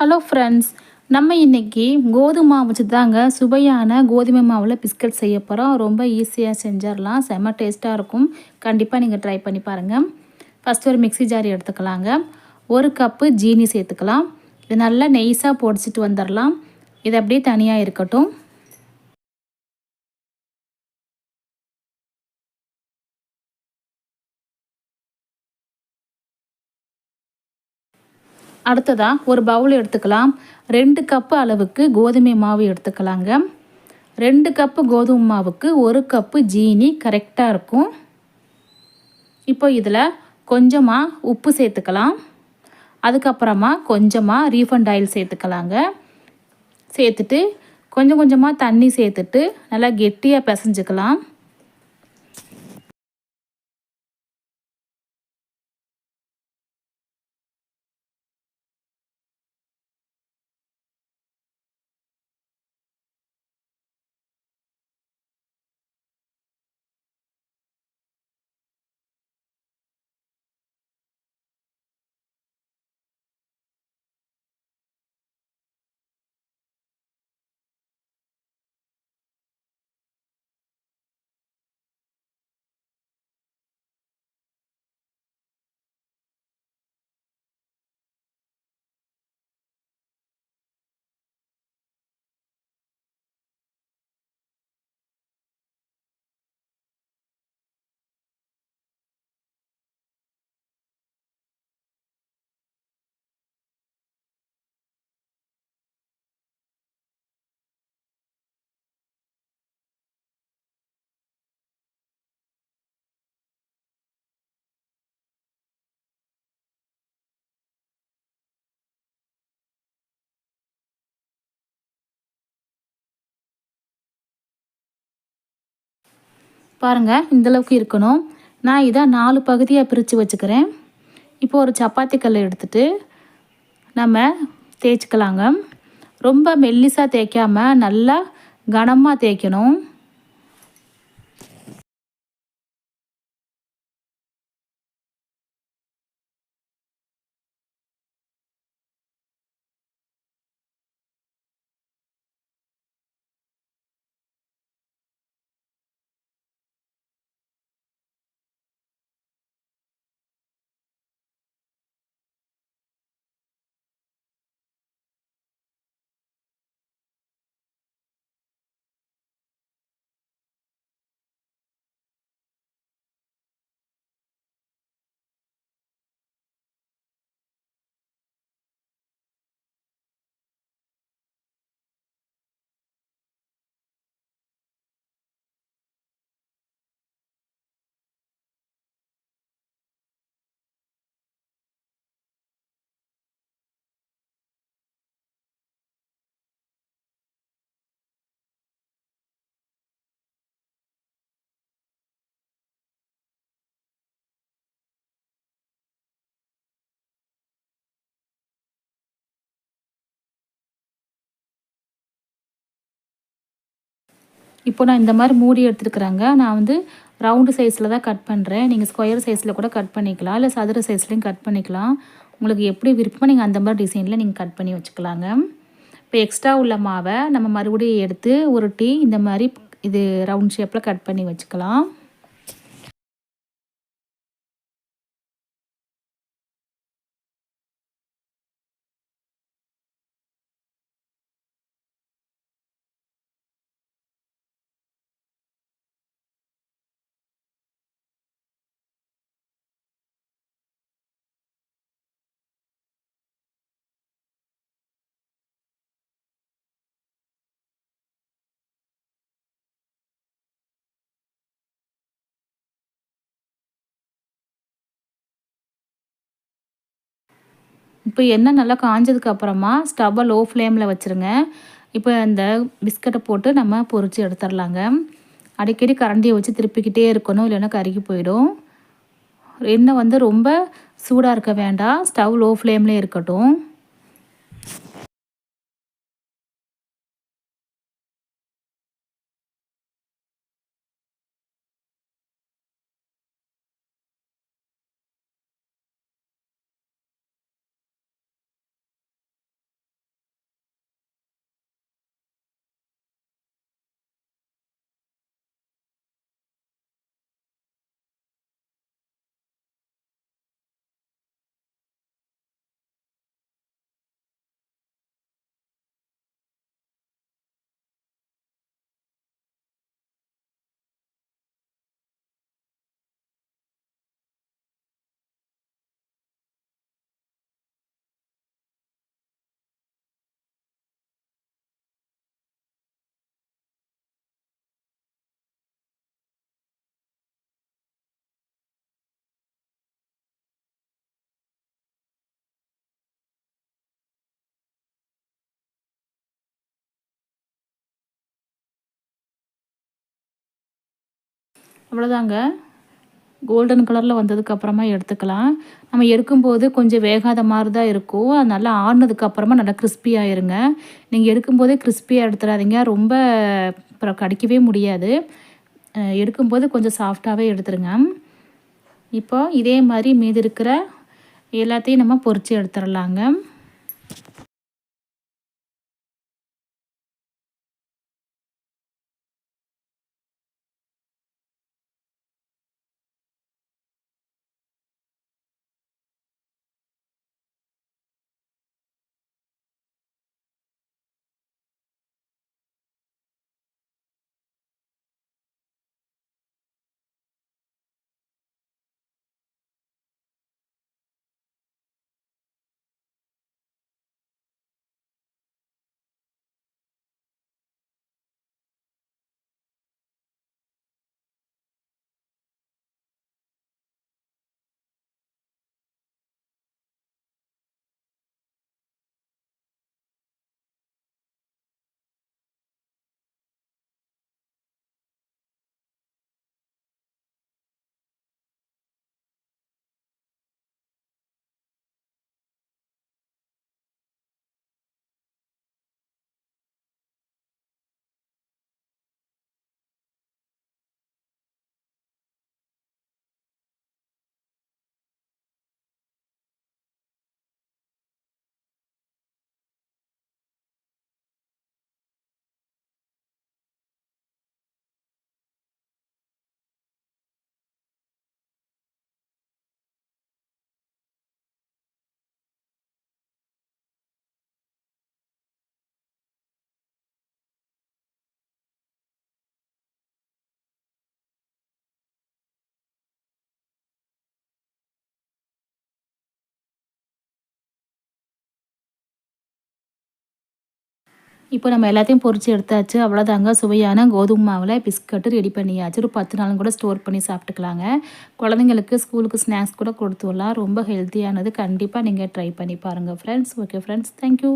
Hello friends நம்ம இன்றைக்கி கோதுமை மாவு வச்சு தாங்க சுவையான கோதுமை மாவில் பிஸ்கட் செய்ய போகிறோம் ரொம்ப ஈஸியாக செஞ்சிடலாம். செம்ம டேஸ்ட்டாக இருக்கும். கண்டிப்பாக நீங்கள் ட்ரை பண்ணி பாருங்கள் ஃபஸ்ட் ஒரு மிக்சி ஜார் எடுத்துக்கலாங்க. ஒரு கப்பு ஜீனி சேர்த்துக்கலாம். இது நல்லா நெய்ஸாக பொடிச்சிட்டு வந்துடலாம். இது அப்படியே தனியாக இருக்கட்டும். அடுத்ததாக ஒரு பவுல் எடுத்துக்கலாம். ரெண்டு கப்பு அளவுக்கு கோதுமை மாவு எடுத்துக்கலாங்க. ரெண்டு கப்பு கோதுமை மாவுக்கு ஒரு கப்பு ஜீனி கரெக்டாக இருக்கும். இப்போ இதில் கொஞ்சமாக உப்பு சேர்த்துக்கலாம். அதுக்கப்புறமா கொஞ்சமாக ரீஃபண்ட் ஆயில் சேர்த்துக்கலாங்க. சேர்த்துட்டு கொஞ்சம் கொஞ்சமாக தண்ணி சேர்த்துட்டு நல்லா கெட்டியாக பிசைஞ்சுக்கலாம். பாருங்கள் இந்தளவுக்கு இருக்கணும். நான் இதை நாலு பகுதியாக பிரித்து வச்சுக்கிறேன். இப்போ ஒரு சப்பாத்தி கல் எடுத்துகிட்டு நம்ம தேய்ச்சிக்கலாங்க. ரொம்ப மெல்லிசாக தேய்க்காமல் நல்லா கனமாக தேய்க்கணும். இப்போ நான் இந்த மாதிரி மூடி எடுத்துருக்குறேங்க. நான் வந்து ரவுண்டு சைஸில் தான் கட் பண்ணுறேன் நீங்கள் ஸ்கொயர் சைஸில் கூட கட் பண்ணிக்கலாம். இல்லை சதுர சைஸ்லேயும் கட் பண்ணிக்கலாம். உங்களுக்கு எப்படி விருப்பமோ நீங்கள் அந்த மாதிரி டிசைனில் நீங்கள் கட் பண்ணி வச்சுக்கலாங்க. இப்போ எக்ஸ்ட்ரா உள்ள மாவை நம்ம மறுபடியும் எடுத்து ஒரு டீ இந்த மாதிரி இது ரவுண்ட் ஷேப்பில் கட் பண்ணி வச்சுக்கலாம். இப்போ எண்ணெய் நல்லா காஞ்சதுக்கு அப்புறமா ஸ்டவ்வை லோ ஃப்ளேமில் வச்சுருங்க. இப்போ இந்த பிஸ்கட்டை போட்டு நம்ம பொறிச்சு எடுத்துடலாங்க. அடிக்கடி கரண்டியை வச்சு திருப்பிக்கிட்டே இருக்கணும் இல்லைன்னா கருகி போயிடும். எண்ணெய் வந்து ரொம்ப சூடாக இருக்க வேண்டாம். ஸ்டவ் லோ ஃப்ளேம்லேயே இருக்கட்டும். அவ்வளோதாங்க கோல்டன் கலரில் வந்ததுக்கப்புறமா எடுத்துக்கலாம். நம்ம எடுக்கும்போது கொஞ்சம் வேகாத மாதிரி தான் இருக்கும். அது நல்லா ஆறுனதுக்கப்புறமா நல்லா கிறிஸ்பியாக ஆயிருங்க. நீங்கள் எடுக்கும்போதே கிறிஸ்பியாக எடுத்துடாதீங்க. ரொம்ப அப்புறம் கடிக்கவே முடியாது. எடுக்கும்போது கொஞ்சம் சாஃப்டாகவே எடுத்துருங்க. இப்போ இதே மாதிரி மீதி இருக்கிற எல்லாத்தையும் நம்ம பொறிச்சு எடுத்துடலாங்க. இப்போ நம்ம எல்லாத்தையும் பொறிச்சு எடுத்தாச்சு. அவ்வளோதாங்க சுவையான கோதுமை மாவில் பிஸ்கட்டு ரெடி பண்ணியாச்சு. ஒரு பத்து நாளும் கூட ஸ்டோர் பண்ணி சாப்பிட்டுக்கலாங்க. குழந்தைங்களுக்கு ஸ்கூலுக்கு ஸ்நாக்ஸ் கூட கொடுத்து விடலாம். ரொம்ப ஹெல்த்தியானது கண்டிப்பாக நீங்கள் ட்ரை பண்ணி பாருங்கள் ஃப்ரெண்ட்ஸ் ஓகே ஃப்ரெண்ட்ஸ் தேங்க்யூ